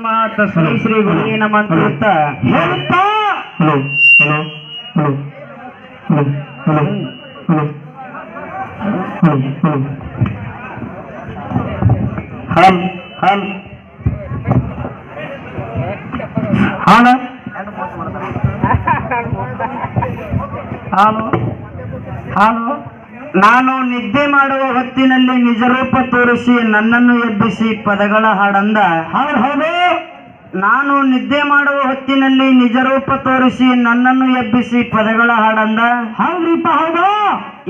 ಮಾತ ಶ್ರೀ ಶ್ರೀ ಗುರುವೇ ಅಂತ ಹೇಳ್ತಾ ಹಲೋ? ಹಲೋ? ನಾನು ನಿದ್ದೆ ಮಾಡುವ ಹೊತ್ತಿನಲ್ಲಿ ನಿಜರೂಪ ತೋರಿಸಿ ನನ್ನನ್ನು ಎಬ್ಬಿಸಿ ಪದಗಳ ಹಾಡಂದ. ಹೌದು ಹೌದು ನಾನು ನಿದ್ದೆ ಮಾಡುವ ಹೊತ್ತಿನಲ್ಲಿ ನಿಜರೂಪ ತೋರಿಸಿ ನನ್ನನ್ನು ಎಬ್ಬಿಸಿ ಪದಗಳ ಹಾಡಂದ? ಹೌದ್ರಿಪ್ಪ ಹೌದು.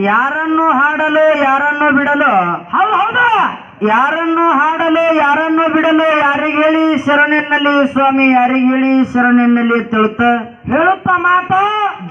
ಯಾರನ್ನು ಹಾಡಲು ಯಾರನ್ನು ಬಿಡಲು? ಹೌದು ಹೌದು. ಯಾರನ್ನು ಹಾಡಲು ಯಾರನ್ನು ಬಿಡಲು ಯಾರಿಗೆ ಹೇಳಿ ಸ್ವಾಮಿ ಯಾರಿಗೆ ಹೇಳಿ ಶರಣೆನ್ನಲ್ಲಿ ತಿಳುತ್ತ? ಹೇಳುತ್ತ ಮಾತ.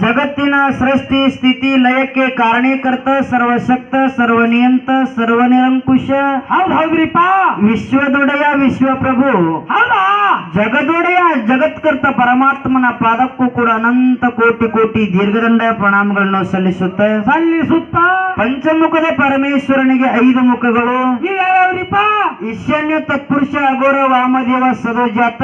ಜಗತ್ತಿನ ಸೃಷ್ಟಿ ಸ್ಥಿತಿ ಲಯಕ್ಕೆ ಕಾರಣೀಕರ್ತ ಸರ್ವಶಕ್ತ ಸರ್ವನಿಯಂತ ಸರ್ವನಿರಂಕುಶ. ಹೌದ್ ಹೌದ್ರಿಪ್ಪ ವಿಶ್ವದೊಡೆಯ ವಿಶ್ವಪ್ರಭು. ಹೌದಾ? ಜಗದೊಡೆಯ ಜಗತ್ಕರ್ತ ಪರಮಾತ್ಮನ ಪಾದಕ್ಕೂ ಕೂಡ ಅನಂತ ಕೋಟಿ ಕೋಟಿ ದೀರ್ಘದಂಡ ಪ್ರಣಾಮಗಳನ್ನು ಸಲ್ಲಿಸುತ್ತೆ ಸಲ್ಲಿಸುತ್ತಾ. ಪಂಚಮುಖದ ಪರಮೇಶ್ವರನಿಗೆ ಐದು ಮುಖಗಳು. ಈಶಾನ್ಯ ತತ್ಪುರುಷ ಅಗೋರ ವಾಮದೇವ ಸದೋಜಾತ.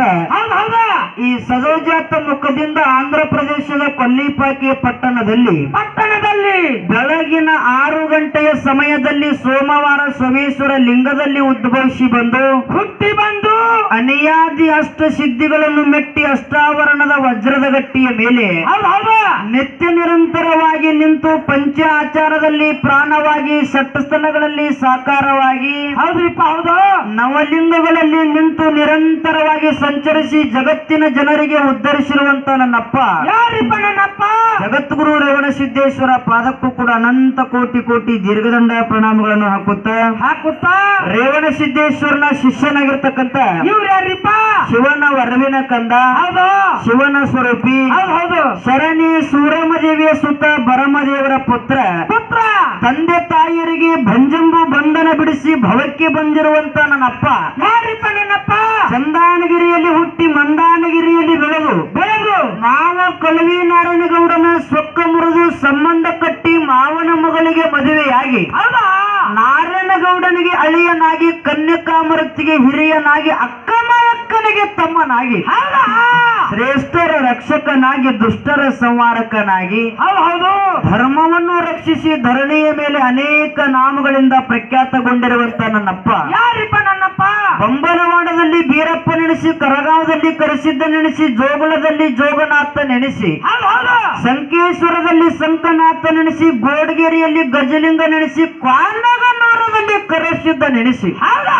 ಈ ಸದೋಜಾತ ಮುಖದಿಂದ ಆಂಧ್ರ ಪ್ರದೇಶದ ಕೊಲ್ಲಿಪಾಕಿ ಪಟ್ಟಣದಲ್ಲಿ. ಪಟ್ಟಣದಲ್ಲಿ? ಬೆಳಗಿನ ಆರು ಗಂಟೆಯ ಸಮಯದಲ್ಲಿ ಸೋಮವಾರ ಸೋಮೇಶ್ವರ ಲಿಂಗದಲ್ಲಿ ಉದ್ಭವಿಸಿ ಬಂದು ಹುಟ್ಟಿ ಅನಿಯಾದಿ ಅಷ್ಟ ಸಿದ್ಧಿಗಳನ್ನು ಮೆಟ್ಟಿ ಅಷ್ಟಾವರಣದ ವಜ್ರದ ಗಟ್ಟಿಯ ಮೇಲೆ ನಿತ್ಯ ನಿರಂತರವಾಗಿ ನಿಂತು ಪಂಚ ಆಚಾರದಲ್ಲಿ ಪ್ರಾಣವಾಗಿ ಷಟ್ಟಸ್ಥಲಗಳಲ್ಲಿ ಸಾಕಾರವಾಗಿ ಹೌದ್ರಿಪ್ಪ ಹೌದು. ನವಲಿಂಗಗಳಲ್ಲಿ ನಿಂತು ನಿರಂತರವಾಗಿ ಸಂಚರಿಸಿ ಜಗತ್ತಿನ ಜನರಿಗೆ ಉದ್ಧರಿಸಿರುವಂತ ನನ್ನಪ್ಪ. ಯಾರಿಪ್ಪ ನನ್ನಪ್ಪ? ಜಗದ್ಗುರು ರೇವಣ ಸಿದ್ದೇಶ್ವರ ಪಾದಕ್ಕೂ ಕೂಡ ಅನಂತ ಕೋಟಿ ಕೋಟಿ ದೀರ್ಘದಂಡ ಪ್ರಣಾಮಗಳನ್ನು ಹಾಕುತ್ತ ಹಾಕುತ್ತಾ? ರೇವಣ ಸಿದ್ದೇಶ್ವರನ ಶಿಷ್ಯನಾಗಿರ್ತಕ್ಕಂಥ ಇವ್ರು ಯಾರಿಪ್ಪ ಶಿವನ ವರವಿನ ಕಂದ ಹೌದು. ಶಿವನ ಸ್ವರೂಪಿ ಸರಣಿ ಹೌದು. ಶರಣಿ ಸೂರಮದೇವಿಯ ಸುತ ಬರಮದೇವರ ಪುತ್ರ ಪುತ್ರ. ತಂದೆ ತಾಯಿಯರಿಗೆ ಭಂಜಂಬು ಬಂಧನ ಬಿಡಿಸಿ ಭವಕ್ಕೆ ಬಂದಿರುವಂತ ನನ್ನಪ್ಪ ಯಾರಿಪ್ಪ ನನ್ನಪ್ಪ? ಚಂದಾನಗಿರಿಯಲ್ಲಿ ಹುಟ್ಟಿ ಮಂದಾನಗಿರಿಯಲ್ಲಿ ಬೆಳೆದು ಬೆಳೆದು. ಮಾವ ಕಲವಿ ನಾರಾಯಣಗೌಡನ ಸೊಕ್ಕ ಮುರಿದು ಸಂಬಂಧ ಕಟ್ಟಿ ಮಾವನ ಮಗಳಿಗೆ ಮದುವೆಯಾಗಿ ನಾರಾಯಣಗೌಡನಿಗೆ ಅಳಿಯನಾಗಿ ಕನ್ಯಕಾಮರತಿಗೆ ಹಿರಿಯನಾಗಿ ಅಕ್ಕಮಕ್ಕನಿಗೆ ತಮ್ಮನಾಗಿ ಶ್ರೇಷ್ಠರ ರಕ್ಷಕನಾಗಿ ದುಷ್ಟರ ಸಂವಾರಕನಾಗಿ ಹೌದು ಧರ್ಮವನ್ನು ರಕ್ಷಿಸಿ ಧರಣಿಯ ಮೇಲೆ ಅನೇಕ ನಾಮಗಳಿಂದ ಪ್ರಖ್ಯಾತಗೊಂಡಿರುವಂತ ನನ್ನಪ್ಪ. ಯಾರಿಪ್ಪ ನನ್ನಪ್ಪ? ಬಂಬಲವಾಡದಲ್ಲಿ ಬೀರಪ್ಪ ನೆನೆಸಿ ಕರಗಾವದಲ್ಲಿ ಕರೆಸಿದ್ದ ನೆನೆಸಿ ಜೋಗುಳದಲ್ಲಿ ಜೋಗನಾಥ ನೆನೆಸಿ ಸಂಕೇಶ್ವರದಲ್ಲಿ ಸಂಕನಾಥ ನೆನೆಸಿ ಗೋಡಗೇರಿಯಲ್ಲಿ ಗಜಲಿಂಗ ನೆನೆಸಿ ಕ್ವಾನಗನೂರದಲ್ಲಿ ಕರೆಸಿದ್ದ ನೆನೆಸಿ. ಹೌದಾ?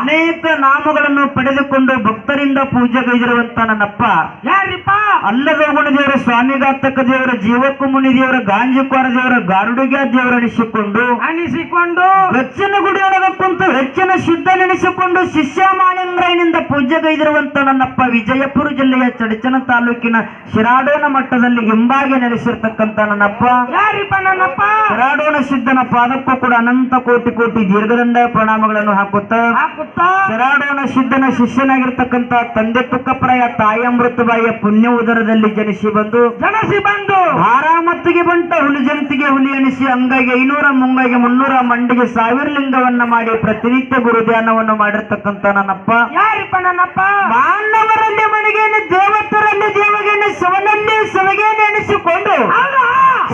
ಅನೇಕ ನಾಮಗಳನ್ನು ಪಡೆದುಕೊಂಡು ಭಕ್ತರಿಂದ ಪೂಜೆಗೈದಿರುವಂತ ನನ್ನಪ್ಪ. ಯಾರಿಪ್ಪ ಅಲ್ಲದೋಗುಣ ದೇವರ ಸ್ವಾಮಿಗಾತಕ ದೇವರ ಜೀವಕ್ಕೂ ಮುನಿ ದೇವರ ಗಾಂಜಿಕ್ವಾರ ದೇವರ ಗಾರುಡಿಗೆ ದೇವರ ಎನಿಸಿಕೊಂಡು ಅನಿಸಿಕೊಂಡು ಹೆಚ್ಚಿನ ಗುಡಿಯೊಳಗ ಕುಂತು ಹೆಚ್ಚಿನ ಶುದ್ಧ ನೆನೆಸಿಕೊಂಡು ಶಿಷ್ಯ ಮಾಲಿಂಗ್ರಾಯನಿಂದ ಪೂಜೆಗೈದಿರುವಂತ ನನ್ನಪ್ಪ ವಿಜಯಪುರ ಜಿಲ್ಲೆಯ ಚಡಚನ ತಾಲೂಕಿನ ಶಿರಾಡೋನ ಮಟ್ಟದಲ್ಲಿ ಹಿಂಬಾಗಿ ನೆಲೆಸಿರ್ತಕ್ಕಂತ ನನ್ನಪ್ಪ. ಯಾರಿಪ್ಪ ನನ್ನಪ್ಪ? ಶಿರಾಡೋನ ಸಿದ್ಧನ ಪಾದಕ್ಕೂ ಕೂಡ ಅನಂತ ಕೋಟಿ ಕೋಟಿ ದೀರ್ಘದಂಡ ಪ್ರಣಾಮಗಳನ್ನು ಹಾಕುತ್ತ ಹಾಕುತ್ತಾ ಶಿರಾಡೋನ ಸಿದ್ಧನ ಶಿಷ್ಯನಾಗಿರ್ತಕ್ಕಂತ ತಂದೆ ತುಕ್ಕಪ್ರಾಯ ತಾಯಿ ಅಮೃತಬಾಯಿಯ ಪುಣ್ಯ ಉದರದಲ್ಲಿ ಜನಿಸಿ ಬಂದು ಜನಸಿ ಬಂದು ಆರಾಮತ್ತಿಗೆ ಬಂಟ ಹುಲಿ ಜಂತಿಗೆ ಹುಲಿ ಎನಿಸಿ ಅಂಗೈಗೆ ಐನೂರ ಮುಂಗೈಗೆ ಮುನ್ನೂರ ಮಂಡಿಗೆ ಸಾವಿರ ಲಿಂಗವನ್ನ ಮಾಡಿ ಪ್ರತಿನಿತ್ಯ ಗುರು ಧ್ಯಾನವನ್ನು ಮಾಡಿರ್ತಕ್ಕಂತ ನನ್ನಪ್ಪ. ಯಾರಿಪ್ಪ ನನ್ನಪ್ಪ? ಮಾನವರಲ್ಲಿ ಮಣಿಗೇನೆ ದೇವತರಲ್ಲಿ ದೇವಗೇನೆ ಶಿವನಲ್ಲಿ ಶಿವಗೇನೆ ಎನಿಸಿಕೊಂಡು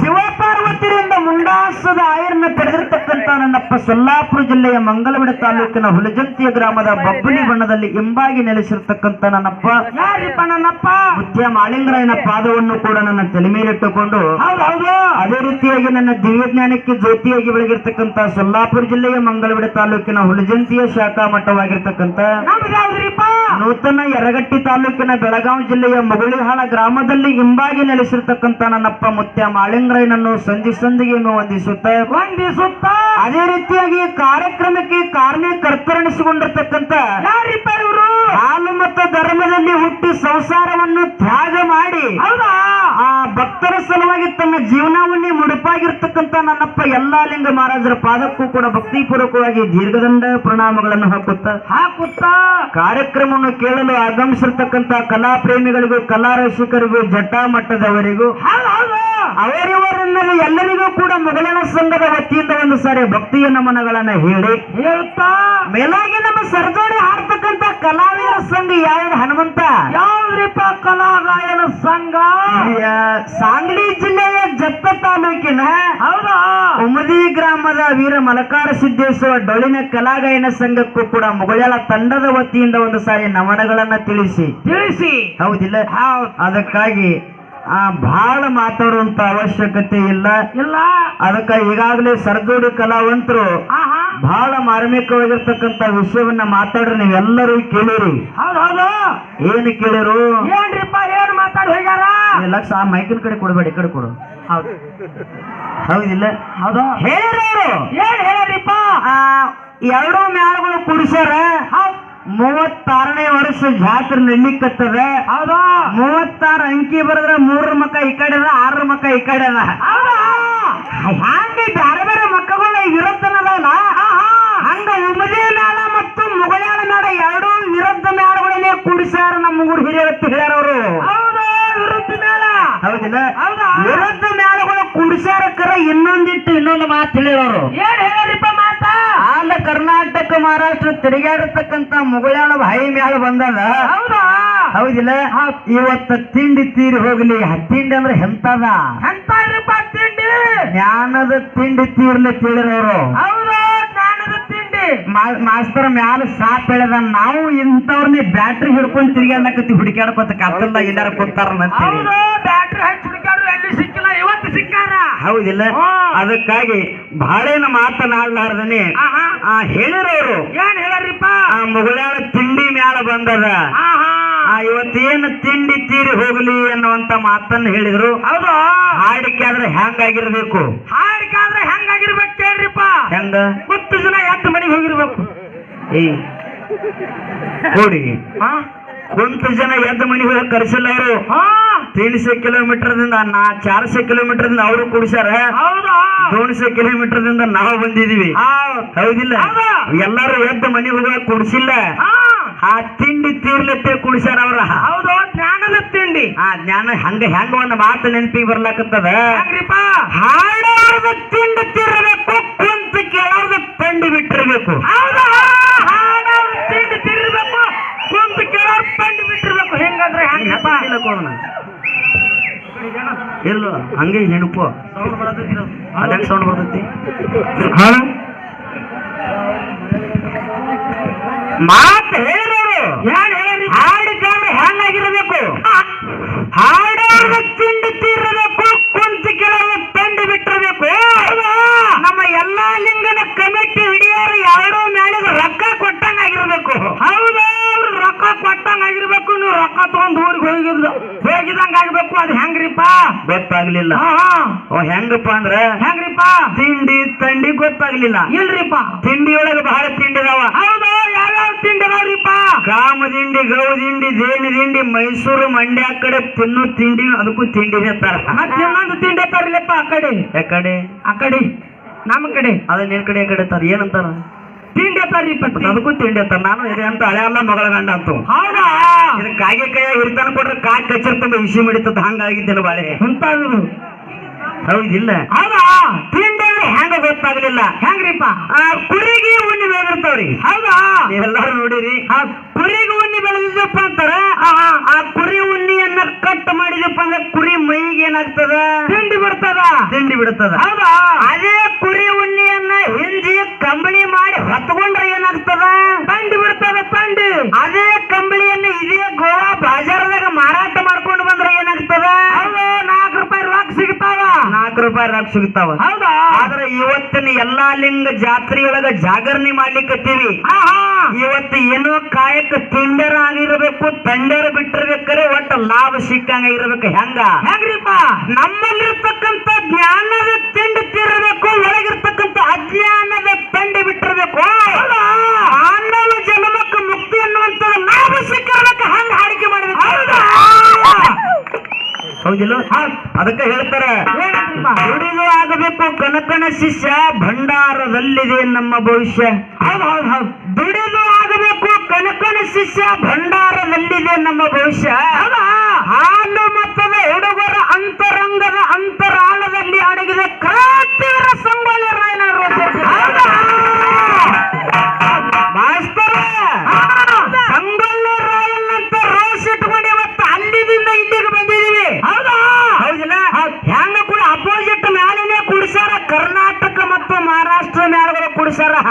ಶಿವಪ್ಪ ಮುಂಡಾಸದ ಆಯರನ್ನ ಪಡೆದಿರತಕ್ಕಂತ ನನ್ನಪ್ಪ ಸೊಲ್ಲಾಪುರ ಜಿಲ್ಲೆಯ ಮಂಗಲವಿಡ ತಾಲೂಕಿನ ಹುಲಜಂತಿಯ ಗ್ರಾಮದ ಬಬ್ಬುಲಿ ಬಣ್ಣದಲ್ಲಿ ಹಿಂಬಾಗಿ ನೆಲೆಸಿರ್ತಕ್ಕಂತ ನನ್ನಪ್ಪ ನನ್ನಪ್ಪ? ಮುತ್ಯ ಮಾಳಿಂಗರಾಯನ ಪಾದವನ್ನು ಕೂಡ ನನ್ನ ತಲೆ ಮೇಲಿಟ್ಟುಕೊಂಡು ಅದೇ ರೀತಿಯಾಗಿ ನನ್ನ ದಿವ್ಯ ಜ್ಞಾನಕ್ಕೆ ಜ್ಯೋತಿಯಾಗಿ ಬೆಳಗಿರ್ತಕ್ಕಂತ ಸೊಲ್ಲಾಪುರ ಜಿಲ್ಲೆಯ ಮಂಗಲವಿಡ ತಾಲೂಕಿನ ಹುಲಜಂತಿಯ ಶಾಖಾ ಮಠವಾಗಿರ್ತಕ್ಕಂತ ನಮ್ದು ನೂತನ ಯರಗಟ್ಟಿ ತಾಲೂಕಿನ ಬೆಳಗಾವಿ ಜಿಲ್ಲೆಯ ಮುಗುಳಿಹಾಳ ಗ್ರಾಮದಲ್ಲಿ ಹಿಂಬಾಗಿ ನೆಲೆಸಿರ್ತಕ್ಕಂತ ನನ್ನಪ್ಪ ಮುತ್ಯ ಮಾಳಿಂಗರಾಯನನ್ನು ಸಂಧಿ ಸಂಧಿಗೆ ವಂದಿಸುತ್ತ ವಂದಿಸುತ್ತಾ ಅದೇ ರೀತಿಯಾಗಿ ಕಾರ್ಯಕ್ರಮಕ್ಕೆ ಕಾರಣಕರ್ತರಣಿಸಿಕೊಂಡಿರ್ತಕ್ಕಂತ ಯಾರಿಪ್ಪ ಇವರು? ಹಾಲು ಮತ್ತು ಧರ್ಮದಲ್ಲಿ ಹುಟ್ಟಿ ಸಂಸಾರವನ್ನು ತ್ಯಾಗ ಮಾಡಿ ಹೌದಾ? ಆ ಭಕ್ತರ ಸಲುವಾಗಿ ತನ್ನ ಜೀವನವನ್ನೇ ಮುಡುಪಾಗಿರ್ತಕ್ಕಂತ ನನ್ನಪ್ಪ ಎಲ್ಲಾ ಲಿಂಗ ಮಹಾರಾಜರ ಪಾದಕ್ಕೂ ಕೂಡ ಭಕ್ತಿಪೂರ್ವಕವಾಗಿ ದೀರ್ಘದಂಡ ಪ್ರಣಾಮಗಳನ್ನು ಹಾಕುತ್ತ. ಹಾಕುತ್ತಾ? ಕಾರ್ಯಕ್ರಮವನ್ನು ಕೇಳಲು ಆಗಮಿಸಿರ್ತಕ್ಕಂತ ಕಲಾ ಪ್ರೇಮಿಗಳಿಗೂ ಕಲಾ ರಸಿಕರಿಗೂ ಜಟ್ಟ ಮಟ್ಟದವರಿಗೂ ಹೌದು ಎಲ್ಲರಿಗೂ ಕೂಡ ಮೊಘಲನ ಸಂಘದ ವತಿಯಿಂದ ಒಂದು ಸಾರಿ ಭಕ್ತಿಯ ನಮನಗಳನ್ನ ಹೇಳಿ. ಹೇಳ್ತಾ? ಮೇಲಾಗಿ ನಮ್ಮ ಸರ್ಜೋಡಿ ಹಾಡ್ತಕ್ಕಂತ ಕಲಾವಿದರ ಸಂಘ ಯಾವ್ದು ಹನುಮಂತ. ಕಲಾ ಕಲಾಗಾಯನ ಸಂಘ? ಸಾಂಗ್ಲಿ ಜಿಲ್ಲೆಯ ಜತ್ತ ತಾಲೂಕಿನ ಹೌದಾ? ಉಮದಿ ಗ್ರಾಮದ ವೀರ ಮಲಕಾರ ಸಿದ್ದೇಶ್ವರ ಡೊಳ್ಳಿನ ಕಲಾಗಾಯನ ಸಂಘಕ್ಕೂ ಕೂಡ ಮೊಗಳ ತಂಡದ ವತಿಯಿಂದ ಒಂದು ಸಾರಿ ನಮನಗಳನ್ನ ತಿಳಿಸಿ. ತಿಳಿಸಿ. ಹೌದಿಲ್ಲ? ಹೌದ್. ಅದಕ್ಕಾಗಿ ಆ ಬಹಳ ಮಾತಾಡುವಂತ ಅವಶ್ಯಕತೆ ಇಲ್ಲ. ಇಲ್ಲ. ಅದಕ್ಕ ಈಗಾಗಲೇ ಸರ್ಗೋಡಿ ಕಲಾವಂತರು ಬಹಳ ಮಾರ್ಮಿಕವಾಗಿರ್ತಕ್ಕಂತ ವಿಷಯವನ್ನ ಮಾತಾಡ್ರಿ ನೀವೆಲ್ಲರೂ ಕೇಳಿರಿ. ಹೌದು ಹೌದು. ಏನು ಕೇಳಿರು? ಏನ್ರಿಪ್ಪ ಏನ್ ಮಾತಾಡಿ ಹೋಗ್ಯಾರ? ಲಕ್ಷ ಆ ಮೈಕಿನ ಕಡೆ ಕೊಡಬೇಡಿ ಈ ಕಡೆ ಕೊಡು. ಹೌದು. ಹೌದಿಲ್ಲ? ಹೌದು. ಹೇಳಿರೋರು? ಏನ್ ಹೇಳ್ರಿಪ್ಪ ಎರಡು ಮ್ಯಾಳಗಳು ಕುಡಿಸ್ಯಾರ? ಹೌದ್. ಮೂವತ್ತಾರನೇ ವರ್ಷ ಜಾತ್ರೆ ನಡೀಕತ್ತದ ಹೌದು? ಮೂವತ್ತಾರು ಅಂಕಿ ಬರದ್ರ ಮೂರರ ಮಕ್ಕ ಈ ಕಡೆ ಅದ ಆರರ ಮಕ್ಕ ಈ ಕಡೆ ಅದ. ಹ್ಯಾಂಗ ಬೇರೆ ಬೇರೆ ಮಕ್ಕಗಳು ವಿರುದ್ಧನದಲ್ಲ. ಹಂಗ ಉಮದೇ ಮೇಳ ಮತ್ತು ಮುಗಳಾಳ ನಾಡ ಎರಡು ವಿರುದ್ಧ ಮೇಳಗಳನ್ನೇ ಕೂಡಿಸ್ಯಾರ ನಮ್ಮ ಮೂರು ಹಿರಿಯರ ಹೇಳ್ಯಾರ ಅವರು. ಹೌದು? ವಿರುದ್ಧ ಮೇಳ ಹೌದಿಲ್ಲ? ಹೌದಾ? ವಿರುದ್ಧ ಮೇಳಗಳು ಕೂಡಿಸ್ಯಾರಕ್ಕರ ಇನ್ನೊಂದಿಟ್ಟು ಇನ್ನೊಂದು ಮಾತು ಹೇಳಿರೋರು ಏನ್ ಹೇಳ್ರಿಪ್ಪ ಮಾತಾ ಆಂಧ್ರ ಕರ್ನಾಟಕ ಮಹಾರಾಷ್ಟ್ರ ತಿರುಗಾಡಿರ್ತಕ್ಕಂತ ಮುಗಳಾಳ ಬಾಯಿ ಮೇಳ ಬಂದದ. ಹೌದಾ? ಹೌದಿಲ್ಲ? ಇವತ್ತ ತಿಂಡಿ ತೀರಿ ಹೋಗ್ಲಿ. ತಿಂಡಿ ಅಂದ್ರೆ ಎಂತದ ತಿಂಡಿ? ಜ್ಞಾನದ ತಿಂಡಿ ತೀರ್ಲಿ ತಿಳಿರೋರು ಹೌದಾ? ಜ್ಞಾನದ ತಿಂಡಿ? ಮಾಸ್ತರ್ ಮ್ಯಾಲ ಸಾಪ್ ಹೇಳದ ನಾವು ಇಂಥವ್ರನ್ನ ಬ್ಯಾಟ್ರಿ ಹಿಡ್ಕೊಂಡು ತಿರ್ಗಾಡ್ಲಕತ್ತಿ ಹುಡುಕ್ಯಾಡ್ಕೊತ ಕತ್ತಲ್ದಾಗ ಎಲ್ಲಾರು ಕೊಡ್ತಾರ ಬ್ಯಾಟ್ರಿ ಹಚ್ಚಿ ಹುಡುಕಾಡ್ರು ಎಲ್ಲಿ ಸಿಕ್ಕಿಲ್ಲ ಹೌದಿಲ್ಲ. ಅದಕ್ಕಾಗಿ ಬಹಳೇನ ಮಾತನಾಡ್ಲಾರ್ದನೆ. ಆ ಹೇಳಿರೋರು. ಏನ್ ಹೇಳಾರಿಪ್ಪ? ಆ ಮುಗುಳಾಳ ತಿಂಡಿ ಮ್ಯಾಲ ಬಂದದ. ಆ ಇವತ್ತೇನು ತಿಂಡಿ ತೀರಿ ಹೋಗ್ಲಿ ಅನ್ನುವಂತ ಮಾತನ್ನ ಹೇಳಿದ್ರು. ಹೌದು? ಹಾಡಿಕೆ ಆದ್ರೆ ಹೆಂಗಾಗಿರ್ಬೇಕು ಹಾಡಿಕಾದ್ರೆ ಹೆಂಗಾಗಿರ್ಬೇಕು ಕೇಳ್ರಿಪ್ಪ ಹೆಂಗ? ಗೊತ್ತು ಜನ ಎದ್ದು ಮನೆಗೆ ಹೋಗಿರ್ಬೇಕು. ಏ ಕೊಡಿ. ಹಾ. ಕುಂತ ಜನ ಎದ್ದ ಮನೆಗೆ ಹೋಗಿ ಕರೆಸಿಲ್ಲ ಅವರು. ಹಾ. ತೀನ್ಸೆ ಕಿಲೋಮೀಟರ್ ದಿಂದ ನಾ ಚಾರ್ಸೆ ಕಿಲೋಮೀಟರ್ ದಿಂದ ಅವರು ಕುಡಿಸ್ಯಾರ. ದೋಣಸೆ ಕಿಲೋಮೀಟರ್ ದಿಂದ ನಾವು ಬಂದಿದೀವಿ ಹೌದಿಲ್ಲ? ಎಲ್ಲಾರು ಎಲ್ಲರೂ ಎದ್ದ ಮನೆಗೆ ಹೋಗಿ ಕುಡಿಸಿಲ್ಲ. ಆ ತಿಂಡಿ ತೀರ್ಲತ್ತೆ ಕುಡಿಸ್ಯಾರ ಅವ್ರ. ಹೌದು ಜ್ಞಾನದ ತಿಂಡಿ. ಆ ಜ್ಞಾನ ಹಂಗ ಹೆಂಗ ಒಂದು ಮಾತು ನೆನಪಿಗೆ ಬರ್ಲಾಕತ್ತದ? ಹಾಡೋರ್ದ ತಿಂಡಿ ತಿರ್ಬೇಕು ಕುಂತ ಕೇಳೋರ್ದ ತಂಡಿ ಬಿಟ್ಟಿರ್ಬೇಕು. ಹೌದಾ? ಹಾಡೋರ್ ತಿಂಡಿ ತಿರ್ಬೇಕು ಕುಂತು ಕೇಳೋರ್ ತಂಡಿ ಬಿಟ್ಟಿರ್ಬೇಕು. ಹೆಂಗಂದ್ರೆ ಹೆಂಗಪ್ಪ ಇಲ್ಲ ಹಂಗೆ ಹೆಣುಕು ಸೌಂಡ್ ಬರತೈತಿ ಇದು. ಅದಂಗ ಸೌಂಡ್ ಬರ್ತೈತಿ. ಮಾತ್ ಹೇಳಿರೋರು ಏನ್ ಹೇಳಿ ಹಾಡಿದ್ರೆ ಹೆಂಗಾಗಿರಬೇಕು ಹಾಡೋರ್ದ ತಿಂಡಿ ತೀರಬೇಕು ಕುಂತ ಕೇಳೋರ್ದ ತಂಡಿ ಬಿಟ್ಟಿರ್ಬೇಕು ನಮ್ಮ ಎಲ್ಲಾ ಲಿಂಗನ ಕಮಿಟಿ ಹಿಡಿಯೋರು ಯಾರೋ ಮೇಳಿಗೆ ರೊಕ್ಕ ಕೊಟ್ಟಂಗ ಆಗಿರ್ಬೇಕು ಹೌದು ಅವ್ರು ರೊಕ್ಕ ಕೊಟ್ಟಂಗ ಆಗಿರ್ಬೇಕು ನೀವು ರೊಕ್ಕ ತಗೊಂಡ್ ಊರಿಗೆ ಹೋಗಿದ್ ಹೋಗಿದಂಗ ಆಗ್ಬೇಕು ಅದು ಹೆಂಗ್ರಿಪ್ಪ ಗೊತ್ತಾಗ್ಲಿಲ್ಲ ಹಾ ಹಾ ಅವ ಹೆಂಗಪ್ಪ ಅಂದ್ರ ಹೆಂಗ್ರಿಪ್ಪ ತಿಂಡಿ ತಂಡಿ ಗೊತ್ತಾಗ್ಲಿಲ್ಲ. ಇಲ್ರಿಪ್ಪ. ತಿಂಡಿ ಒಳಗೆ ಬಹಳ ತಿಂಡಿ ಅದಾವ. ಹೌದು ಯಾವ್ಯಾವ ತಿಂಡಿ ಕಾಮದಿಂಡಿ ದಿಂಡಿ ಜೇನು ದಿಂಡಿ ಮೈಸೂರು ಮಂಡ್ಯ ಕಡೆ ತಿನ್ನು ತಿಂಡಿ ಅದಕ್ಕೂ ತಿಂಡಿ ಹೇಳ್ತಾರ ಮತ್ತೆ ಇನ್ನೊಂದು ತಿಂಡಿ ತರ್ಲಿಪ್ಪ ಆ ಕಡೆ. ಕಡೆ? ಆ ಕಡೆ. ನಮ್ಮ ಕಡೆ. ಅದ ನಿನ್ ಕಡೆ ಕಡೆ ತರ ಏನಂತಾರ? ತಿಂಡಿ ಮತ್ತ್ ಅದಕ್ಕೂ ತಿಂಡಿ ಹೇಳ್ತಾರ ನಾನು ಇದೆ ಅಂತ ಹಳೆ ಅಲ್ಲ ಮಗಳ ಗಂಡ ಅಂತ. ಹೌದಾ? ಇದು ಕಾಗೆ ಕೈಯ ಹಿರಿತಾನ ಕೊಟ್ರೆ ಕಾಯಿ ಕಚ್ಚಿರ್ತಂಬ ಇಸಿ ಮಾಡಿತ್ತದ ಹಂಗಾಗಿದ್ದೇನೆ ಬಾಳೆ. ಎಂತಾದ್ರು. ಹೌದಿಲ್ಲ ಹೌದಾ ತಿಂಡಿ ಹೆಂಗ ಗೊತ್ತಾಗ್ಲಿಲ್ಲ. ಹೆಂಗ್ರಿಪ್ಪ? ಆ ಕುರಿಗೆ ಉಣ್ಣಿ ಬೆಳೆದಿರ್ತಾವ್ರಿ. ಹೌದಾ? ಎಲ್ಲಾರು ನೋಡಿರಿ. ಆ ಕುರಿಗೆ ಉಣ್ಣಿ ಬೆಳೆದಿದ್ದಪ್ಪ ಅಂತಾರ? ಆ ಕುರಿ ಉಣ್ಣಿಯನ್ನ ಕಟ್ ಮಾಡಿದಪ್ಪ ಅಂದ್ರೆ ಕುರಿ ಮೈಗೆ ಏನಾಗ್ತದ? ತಿಂಡಿ ಬಿಡ್ತದ. ತಿಂಡಿ ಬಿಡ್ತದ. ಹೌದಾ? ಅದೇ ಕುರಿ ಉಣ್ಣಿಯನ್ನ ಹಿಂಜಿ ಕಂಬಳಿ ಮಾಡಿ ಹೊತ್ಕೊಂಡ್ರೆ ಏನಾಗ್ತದ? ತಂಡಿ ಬಿಡ್ತದ ತಂಡಿ. ಅದೇ ಕಂಬಳಿಯನ್ನ ಇದೇ ಗೋವಾ ಬಾಜಾರದಾಗ ಮಾರಾಟ ಮಾಡ್ಕೊಂಡು ಬಂದ್ರೆ ಏನಾಗ್ತದ ಹೌದು ನಾಲ್ಕು ರೂಪಾಯಿ ರೊಕ್ಕ ಸಿಗ್ತಾವ ನಾಲ್ಕು ಸಿಗ್ತಾವ ಹೌದಾ? ಆದ್ರೆ ಇವತ್ತಿನ ಎಲ್ಲಾ ಲಿಂಗ ಜಾತ್ರೆಯೊಳಗ ಜಾಗರಣೆ ಮಾಡ್ಲಿಕ್ಕತ್ತೀವಿ ಇವತ್ತು ಏನೋ ಕಾಯಕ ತಿಂಡರ ಆಗಿರ್ಬೇಕು ತಂಡರ ಬಿಟ್ಟಿರ್ಬೇಕಾರೆ ಒಟ್ಟ ಲಾಭ ಸಿಕ್ಕಂಗ ಇರ್ಬೇಕು. ಹೆಂಗ? ಹೆಂಗ್ರಿಪ್ಪ? ನಮ್ಮಲ್ಲಿರ್ತಕ್ಕಂಥ ಜ್ಞಾನದ ತಿಂಡಿ ತಿರಬೇಕು ಒಳಗಿರ್ತಕ್ಕಂಥ ಅಜ್ಞಾನದ ತಂಡಿ ಬಿಟ್ಟಿರ್ಬೇಕು ಮಾನವ ಜನ್ಮಕ್ಕೆ ಮುಕ್ತಿ ಅನ್ನುವಂಥದ್ದು ಲಾಭ ಸಿಕ್ಕಿರ್ಬೇಕು ಹಂಗ ಹಾಡಿಕೆ ಮಾಡ್ಬೇಕು ಹೌದಿಲ್ಲ ಅದಕ್ಕೆ ಹೇಳ್ತಾರೆ ಹುಡುಗ ಆಗಬೇಕು ಕನಕನ ಶಿಷ್ಯ, ಭಂಡಾರದಲ್ಲಿದೆ ನಮ್ಮ ಭವಿಷ್ಯ. ದುಡಿದು ಆಗಬೇಕು ಕನಕನ ಶಿಷ್ಯ, ಭಂಡಾರದಲ್ಲಿದೆ ನಮ್ಮ ಭವಿಷ್ಯ. ಹಾಲು ಮತ್ತದ ಹುಡುಗರ ಅಂತರಂಗದ ಅಂತರಾಳದಲ್ಲಿ ಅಡಗಿದ ಕ್ರಾಂತಿ ಸಂಗೊಳ್ಳಿ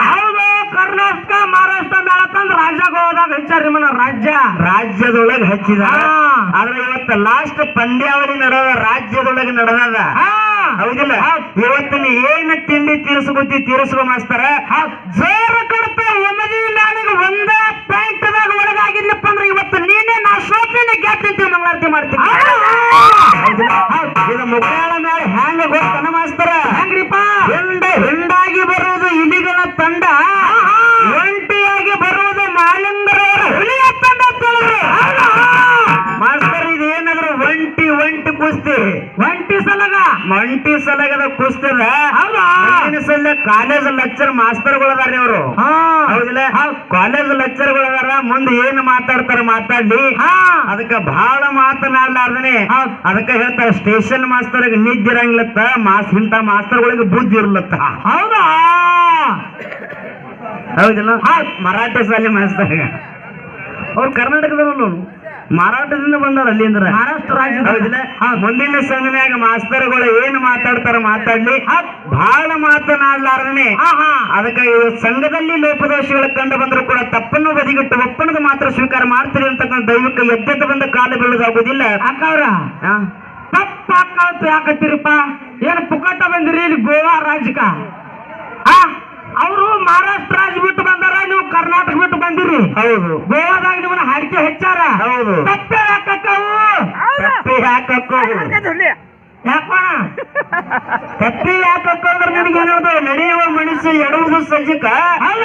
ಹೌದು ಕರ್ನಾಟಕ ಮಹಾರಾಷ್ಟ್ರ ಬೆಳಕಂದ್ ರಾಜ್ಯಕ್ಕೆ ಹೋದಾಗ ಹಚ್ಚಾರ ಮನ ರಾಜ್ಯ. ರಾಜ್ಯದೊಳಗ ಹಚ್ಚಿದ. ಆದ್ರೆ ಇವತ್ತು ಲಾಸ್ಟ್ ಪಂದ್ಯಾವಳಿ ನಡೆದ ರಾಜ್ಯದೊಳಗೆ ನಡೆದ ಹೌದಿಲ್ಲ? ಇವತ್ತಿನ ಏನ ತಿಂಡಿ ತೀರಿಸ್ಕೊತಿ ತೀರಿಸ್ಕೊ ಮಾಸ್ತಾರ? ಜೋರ ಕೊಡ್ತಾ ಒಂದೇ ನನಗೆ ಒಂದ ಒಳಗಾಗಿದ್ಲಪ್ಪ ಅಂದ್ರೆ ಇವತ್ತು ನೀ ನಾ ಸೋಪಿನ ಗೆದ್ದಿದ್ದೆ ಮಂಗಳಾರತಿ ಹೌದಿಲ್ಲ? ಇದು ಮುಖಾಳ ಮೇಲೆ ಹ್ಯಾಂಗ ಗೊತ್ತನ ಮಾಸ್ತರ? ಹೆಂಗ್ರಿಪ್ಪ? ಹಿಂಡ ಹಿಂಡಾಗಿ ಬರುವುದು ಇಲಿಗಳ ತಂಡ. ಒಂಟಿಯಾಗಿ ಬರುವುದು ಮಾಲಿಂಗರವರ ಹುಲಿಯ ತಂಡ ಅಂತ ಹೇಳಿದ್ರು. ಮಾಸ್ತರ್ ಇದೇನಾದ್ರು ಒಂಟಿ ಒಂಟಿ ಕುಸ್ತಿ? ಒಂಟಿ ಸಲಗ. ಒಂಟಿ ಸಲಗದ ಕುಸ್ತದ ಹೌದಾ. ಸಲ ಕಾಲೇಜ್ ಲೆಕ್ಚರ್ ಮಾಸ್ತರ್ಗಳದಾರ ಅವರು. ಹೌದಿಲ್ಲ? ಕಾಲೇಜ್ ಲೆಕ್ಚರ್ಗಳದಾರ ಮುಂದೆ ಏನ್ ಮಾತಾಡ್ತಾರ ಮಾತಾಡ್ಲಿ. ಅದಕ್ಕ ಬಹಳ ಮಾತನಾಡ್ಲಾರ್ದನೆ. ಅದಕ್ಕ ಹೇಳ್ತಾರ ಸ್ಟೇಷನ್ ಮಾಸ್ತರ್ಗೆ ಇರಂಗ್ಲತ್ತ ಮಾಸ್ ಇಂತ ಮಾಸ್ತರ್ಗಳಿಗೆ ಬುದ್ಧಿ ಇರ್ಲತ್ತ. ಹೌದಾ? ಹೌದಿಲ್ಲ? ಮರಾಠಿ ಶಾಲೆ ಮಾಸ್ತರ್ ಅವ್ರು ಕರ್ನಾಟಕದವರು ಮರಾಠದಿಂದ ಬಂದಾರ ಅಲ್ಲಿಂದ್ರ ಮಹಾರಾಷ್ಟ್ರ ರಾಜ್ಯದ ಮುಂದಿನ ಸಂಘನ್ಯಾಗ ಮಾಸ್ತರ್ಗಳು ಏನು ಮಾತಾಡ್ತಾರ ಮಾತಾಡ್ಲಿ. ಬಹಳ ಹಾ ಅದಕ್ಕೆ ಸಂಘದಲ್ಲಿ ಲೋಪದೋಷಗಳು ಕಂಡು ಬಂದರೂ ಕೂಡ ತಪ್ಪನ್ನು ಬದಿಗಿಟ್ಟು ಒಪ್ಪಣದ ಮಾತ್ರ ಸ್ವೀಕಾರ ಮಾಡ್ತೀರಿ ಅಂತಕ್ಕಂಥ ದೈವಕ್ಕೆ ಎದ್ದೆದ್ದು ಬಂದ ಕಾಲ ಬೀಳುದಾಗುದಿಲ್ಲ ಅಕ್ಕವ್ರ ಆ? ತಪ್ಪ ಅಕ್ಕ ಯಾಕತ್ತೀರಪ್ಪ? ಏನು ಪುಕಟ ಬಂದಿರಿ ಇಲ್ಲಿ ಗೋವಾ ರಾಜ್ಯಕ್ಕ? ಆ ಅವರು ಮಹಾರಾಷ್ಟ್ರ ರಾಜ್ಯ ಬಿಟ್ಟು ಬಂದಾರ ನೀವು ಕರ್ನಾಟಕ ಬಿಟ್ಟು ಬಂದಿರಿ. ಹೌದು. ಗೋವಾದಾಗ ನಿಮ್ಮನ್ನ ಹಾಡಿಕೆ ಹೆಚ್ಚಾರ. ಹೌದು. ತಪ್ಪೆ ಯಾಕಕ್ಕವು ತಪ್ಪಿ ಹಾಕಕ್ಕೋ ಯಾಕೋಣ ತಪ್ಪಿ ಅಂದ್ರೆ ನಿನಗೇನದು ನಡೆಯುವ ಮನುಷ್ಯ ಎಡುವುದು ಸಜ್ಜಕ. ಅಲ್ಲ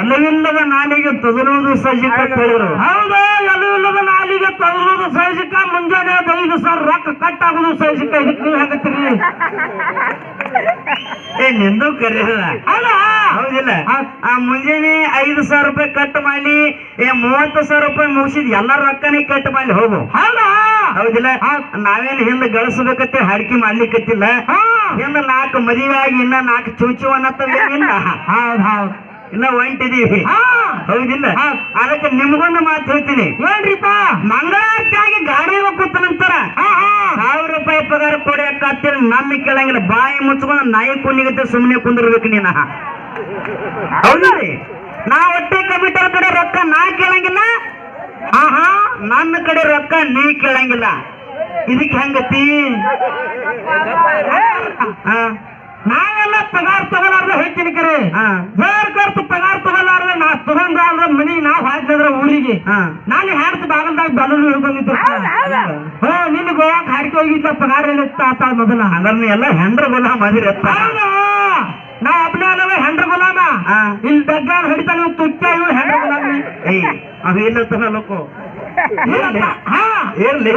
ಎಲ್ಲವಿಲ್ಲದ ನಾಲಿಗೆ ತದರುವುದು ಸಜ್ಜಕ ಹೇಳಿದ್ರು. ಹೌದು. ಎಲ್ಲವಿಲ್ಲದ ನಾಲಿಗೆ ತದರುವುದು ಸಜಿಕ ಮುಂಜಾನೆ ಐದು ಸಾವಿರ ರೊಕ್ಕ ಕಟ್ ಆಗುದು ಸಹಿಸಿಕ ಇದಕ್ಕೆ ನೀವು ಹೆಂಗತ್ತೀರಿ ಏ ನಿಂದು ಕರೆಯಲ್ಲ? ಹೌದಿಲ್ಲ. ಆ ಮುಂಜಾನೆ ಐದು ಸಾವಿರ ರೂಪಾಯಿ ಕಟ್ ಮಾಡಿ ಏ ಮೂವತ್ತು ಸಾವಿರ ರೂಪಾಯಿ ಮುಗಿಸಿದ್ ಎಲ್ಲ ರೊಕ್ಕನೇ ಕಟ್ ಮಾಡಿ ಹೋಗು. ಹೌದಾ? ಹೌದಿಲ್ಲ. ನಾವೇನು ಹಿಂದೆ ಗಳಿಸ್ಬೇಕತ್ತೆ ಹಡ್ಕಿ ಮಾಡ್ಲಿಕ್ಕತ್ತಿಲ್ಲ ಹಿಂದ ನಾಲ್ಕು ಮದುವೆ ಆಗಿ ಇನ್ನ ನಾಲ್ಕು ಚೂಚು ಅನ್ನತ್ತವೇನಿಲ್ಲ ಹೌದ್ ಹೌದ್. ಇನ್ನ ಒಂಟಿದೀವಿ ಹಾ. ಹೌದಿಲ್ಲ? ಅದಕ್ಕೆ ನಿಮ್ಗೊಂದು ಮಾತು ಹೇಳ್ತೀನಿ. ಏನ್ರಿಪ್ಪ ಮಂಗಳಾರತಿ ಆಗಿ ಗಾಡಿ ಕೂತ ನಂತರ ಹಾ ಹಾ. ಸಾವಿರ ರೂಪಾಯಿ ಪಗಾರ ಕೊಡಿ ಅಕ್ಕತ್ತೇಳಿ ನನ್ನ ಕೇಳಂಗಿಲ್ಲ. ಬಾಯಿ ಮುಚ್ಕೊಂಡು ನಾಯಿ ಕುಣ್ಣಿಗತ್ತೆ ಸುಮ್ಮನೆ ಕುಂದಿರ್ಬೇಕು ನೀನ. ಹೌದ್ರಿ ನಾ ಒಟ್ಟೆ ಕಮಿಟರ್ ಕಡೆ ರೊಕ್ಕ ನಾ ಕೇಳಂಗಿಲ್ಲ? ಆಹಾ ಹಾ. ನನ್ನ ಕಡೆ ರೊಕ್ಕ ನೀ ಕೇಳಂಗಿಲ್ಲ. ಇದಕ್ಕೆ ಹೆಂಗತಿ? ಹಾ. ನಾವೆಲ್ಲ ಪಗಾರ ತಗೊಲಾರ್ದ ಹೇಳ್ತೀನಿ ಕರೆ. ಬೇರೆ ಕರ್ತು ಪಗಾರ ತಗೊಲಾರ್ದ ನಾ ತಗೊಂಡ ಅಂದ್ರ ಮನಿ ನಾವ್ ಹಾಕಿದ್ರ ಊರಿಗೆ. ಹಾ. ನಾನು ಹೆಡ್ತ ಬಾಗಲ್ದಾಗ ಬೆಲೂರು ಹಿಡ್ಕೊಂಡಿದ್ದೆ ಹೋ ನಿನ್ ಗೋವಾಕ್ ಹಾಡ್ಕೆ ಹೋಗಿದ್ದ ಪಗಾರ ಎಲ್ಲ ತಾತ ಮೊದಲ. ಅದನ್ನ ಎಲ್ಲ ಹೆಂಡ್ರ ಗುಲಾಮ್ ಹೌದು. ನಾ ಒಬ್ಬನೇ ಅಲ್ಲವೇ ಹೆಂಡ್ರ ಗುಲಾಮ. ಇಲ್ಲಿ ಬೆಗ್ಗ ಹಿಡಿತಾನೆ ತುಚ್ಚ ಇವ್ ಹೆಂಡ್ರ ಗುಲಾಮಿ. ಏಯ್ ಅವ ಇಲ್ಲತ್ತನ ಲೋಕು. ಹಾ. ಇರ್ಲಿ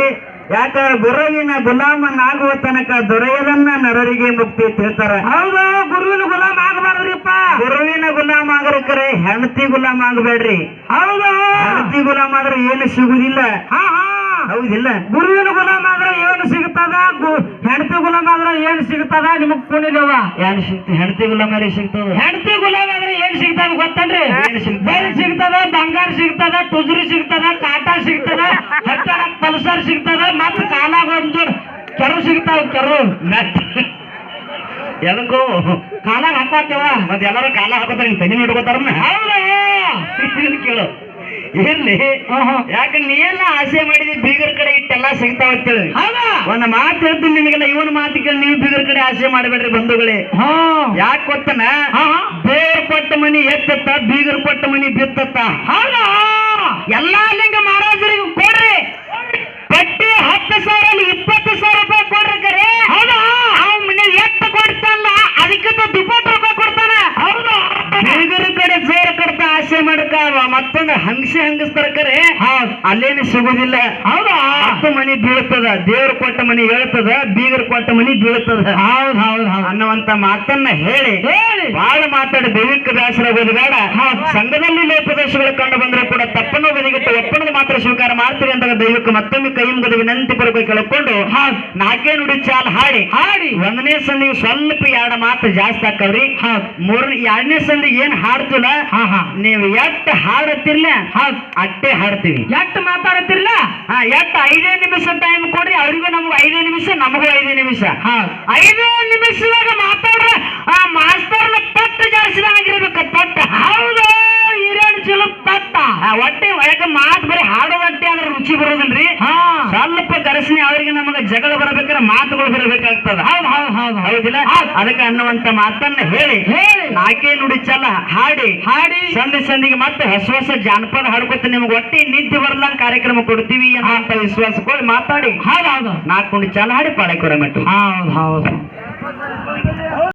ಯಾಕ ಗುರುವಿನ ಗುಲಾಮನಾಗುವ ತನಕ ದೊರೆಯದನ್ನ ನರರಿಗೆ ಮುಕ್ತಿ ತಿಳ್ತಾರ. ಹೌದು ಗುರುವಿನ ಗುಲಾಮ ಆಗಬಾರ್ದ್ರಿಪ್ಪ. ಗುರುವಿನ ಗುಲಾಮ ಆಗರಕರೆ ಹೆಂಡತಿ ಗುಲಾಮ ಆಗಬೇಡ್ರಿ. ಹೌದು. ಹೆಂಡತಿ ಗುಲಾಮ ಆದ್ರೆ ಏನು ಸಿಗುದಿಲ್ಲ. ಹಾ ಹಾ. ಹೌದಿಲ್ಲ. ಗುರುವಿನ ಗುಲಾಮ ಆದ್ರೆ ಏನು ಸಿಗ್ತದ? ಗು- ಹೆಂಡತಿ ಗುಲಾಮ ಆದ್ರೆ ಏನ್ ಸಿಗ್ತದ? ನಿಮಗ್ ಕುಣಿದವ. ಏನು ಸಿಗ್ತದೆ ಹೆಂಡತಿ ಗುಲಾಮ ಸಿಗ್ತದ? ಹೆಂಡತಿ ಗುಲಾಮ ಆದ್ರೆ ಏನು ಸಿಗ್ತದ ಗೊತ್ತನ್ರಿ? ಸಿಗ್ತದ? ಬೆಲ್ ಸಿಗ್ತದ ಬಂಗಾರ ಸಿಗ್ತದ ಟುಜ್ರಿ ಸಿಗ್ತದ ಕಾಟಾ ಸಿಗ್ತದ ಹೆಕ್ಕಾರ ಪಲ್ಸರ್ ಸಿಗ್ತದ ಮತ್ತ ಕಾಲಾಗ ಒಂದು ಕೆರು ಸಿಗ್ತಾವ ಕೆರು. ಎದಕ್ಕೂ? ಕಾಲಾಗ ಹಾಕೋತೇವ ಮತ್ತೆ ಎಲ್ಲರೂ ಕಾಲ ಹಾಕೋತಾರ ಹಿಂಗ್ ತನಿ ನೋಡ್ಕೋತಾರ ಕೇಳು? ಇರ್ಲಿ. ಯಾಕ ನೀ ಎಲ್ಲ ಆಸೆ ಮಾಡಿದಿ ಬೀಗರ್ ಕಡೆ ಇಟ್ಟೆಲ್ಲ ಸಿಗ್ತಾವ ಅಂತೇಳಿ ಒಂದ್ ಮಾತು ಹೇಳ್ತೀನಿ ನಿಮಗೆಲ್ಲ ಇವನ್ ಮಾತು ಕೇಳಿ ನೀವು ಬೀಗರ್ ಕಡೆ ಆಸೆ ಮಾಡಬೇಡ್ರಿ ಬಂಧುಗಳೇ. ಹಾ ಯಾಕೆ ಗೊತ್ತನ? ಮನಿ ಎತ್ತತ್ತ ಬೀಗರ್ ಕೊಟ್ಟ ಮನಿ ಬಿತ್ತತ್ತ. ಹೌದಾ? ಎಲ್ಲಾ ಲಿಂಗ ಮಹಾರಾಜರಿಗೆ ಕೊಡ್ರಿ. ಪಟ್ಟಿ ಹತ್ತು ಸಾವಿರ ಅಲ್ಲಿ ಇಪ್ಪತ್ತು ಸಾವಿರ ರೂಪಾಯಿ ಕೊಡ್ರಿ ಕರೆ. ಹೌದಾ? ಮನಿ ಎತ್ತ ಕೊಡ್ತಾನ ಅದಕ್ಕಿಂತ ದುಪ್ಪತ್ತು ರೂಪಾಯಿ ಕೊಡ್ತಾನ. ಹೌದಾ? ಬೀಗರ ಕಡೆ ಜೋರ ಕೊಡ್ತ ಆಸೆ ಮಾಡಕ ಮತ್ತೊಂದು ಹಂಗಸಿ ಹಂಗಸ್ತಾರ ಕರೆ. ಅಲ್ಲೇನು ಸಿಗುದಿಲ್ಲ. ಹೌದಾ? ಹತ್ತು ಮನಿ ಬೀಳ್ತದ ದೇವ್ರ ಕೊಟ್ಟ ಮನಿ ಹೇಳ್ತದ ಬೀಗರ್ ಕೊಟ್ಟ ಮನಿ ಬೀಳ್ತದ. ಹೌದ್ ಹೌದ್ ಹೌದ್. ಅನ್ನುವಂತ ಮಾತನ್ನ ಹೇಳಿ. ಹೇಳಿ. ಬಹಳ ಹಾ ಬೇಡ. ಸಂಘದಲ್ಲಿ ಲೋಪದೋಷಗಳು ಕಂಡು ಬಂದ್ರೆ ಕೂಡ ತಪ್ಪನ್ನು ಬದಿಗಿಟ್ಟು ಒಪ್ಪಣದ ಮಾತ್ರ ಸ್ವೀಕಾರ ಮಾಡ್ತೀರಿ ಅಂತ ದೈವಕ್ಕೆ ಮತ್ತೊಮ್ಮೆ ಕೈ ಮುಗಿದ ವಿನಂತಿ ಪೂರ್ವಕ ಕೇಳಿಕೊಂಡು ನಾಕೇ ನುಡಿ ಚಾಲ್ ಹಾಡಿ. ಹಾಡಿ. ಒಂದನೇ ಸಂದಿಗೆ ಸ್ವಲ್ಪ ಎರಡು ಮಾತು ಜಾಸ್ತಿ ಹಾಕವ್ರಿ. ಮೂರನೇ ಎರಡನೇ ಸಂದಿಗೆ ಏನ್ ಹಾಡ್ತಿಲ್ಲ? ಹಾ ಹಾ. ನೀವು ಎಟ್ಟು ಹಾಡತ್ತಿರ್ಲ? ಅಟ್ಟೆ ಹಾಡ್ತೀವಿ. ಎಷ್ಟ್ ಮಾತಾಡತ್ತಿರ್ಲ? ಹಾ ಎಷ್ಟ್ ಐದೇ ನಿಮಿಷ ಟೈಮ್ ಕೊಡ್ರಿ ಅವ್ರಿಗೂ ನಮಗೂ ಐದೇ ನಿಮಿಷ ನಮಗೂ ಐದೇ ನಿಮಿಷ. ಐದೇ ನಿಮಿಷದಾಗ ಮಾತಾಡ್ರ ಆ ಮಾಸ್ತರ್ನ ಪಟ್ಟು ಜಾಸ್ತಿ ಆಗಿರ್ಬೇಕು ಪಟ್ಟ ಹೌದು ಹಿರಿಯನ್ ಚಲೋ ತಟ್ಟ ಪದಗಳು ಬರಬೇಕಾದ್ರೆ ಮಾತುಗಳು ಬರಬೇಕಾಗ್ತದ. ಹೌದು ಹೌದು ಹೌದು ಹೌದಿಲ್ಲ? ಅದಕ್ಕೆ ಅನ್ನುವಂತ ಮಾತನ್ನ ಹೇಳಿ. ಹೇಳಿ. ನಾಲ್ಕೇ ನುಡಿ ಚಲ ಹಾಡಿ. ಹಾಡಿ. ಸಂಧಿ ಸಂಧಿಗೆ ಮತ್ತೆ ಹೊಸ ಹೊಸ ಜಾನಪದ ಹಾಡ್ಕೊತ ನಿಮ್ಗೆ ಒಟ್ಟಿ ನಿದ್ದೆ ಬರಲಂಗ ಕಾರ್ಯಕ್ರಮ ಕೊಡ್ತೀವಿ ವಿಶ್ವಾಸ ಕೊಡಿ ಮಾತಾಡಿ. ಹೌದು ಹೌದು. ನಾಲ್ಕು ನುಡಿ ಚಾಲ ಹಾಡಿ ಪಾಳೆ ಕೊರ ಮೆಟ್ಟು. ಹೌದು ಹೌದು.